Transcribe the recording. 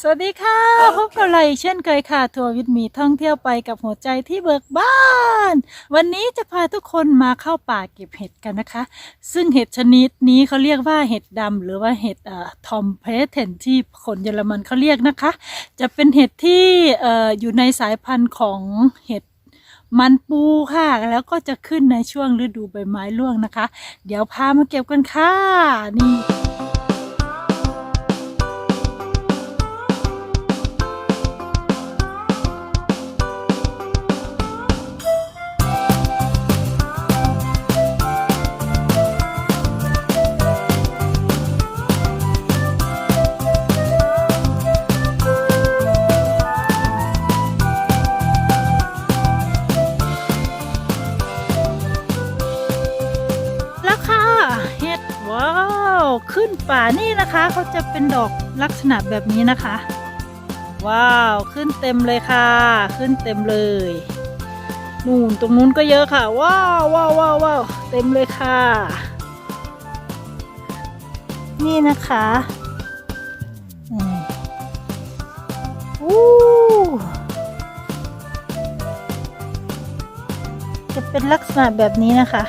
สวัสดีค่ะ พบกับเราอีกเช่นเคยค่ะ ทัวร์วิทย์หมีท่องเที่ยวไปกับหัวใจที่เบิกบาน วันนี้จะพาทุกคนมาเข้าป่าเก็บเห็ดกันนะคะ ซึ่งเห็ดชนิดนี้เขาเรียกว่าเห็ดดำหรือว่าเห็ดเอ่อทอมเพรสเทนที่คนเยอรมันเขาเรียกนะคะ จะเป็นเห็ดที่เอ่ออยู่ในสายพันธุ์ของเห็ดมันปูค่ะ แล้วก็จะขึ้นในช่วงฤดูใบไม้ร่วงนะคะ เดี๋ยวพามาเก็บกันค่ะนี่ เห็ดว้าว ขึ้นป่านี่นะคะเขาจะเป็นดอกลักษณะแบบนี้นะคะ ว้าวขึ้นเต็มเลยค่ะ ขึ้นเต็มเลยนู่นตรงนู้นก็เยอะค่ะ ว้าวว้าวว้าววาวเต็มเลยค่ะ นี่นะคะอู้จะเป็นลักษณะแบบนี้นะคะ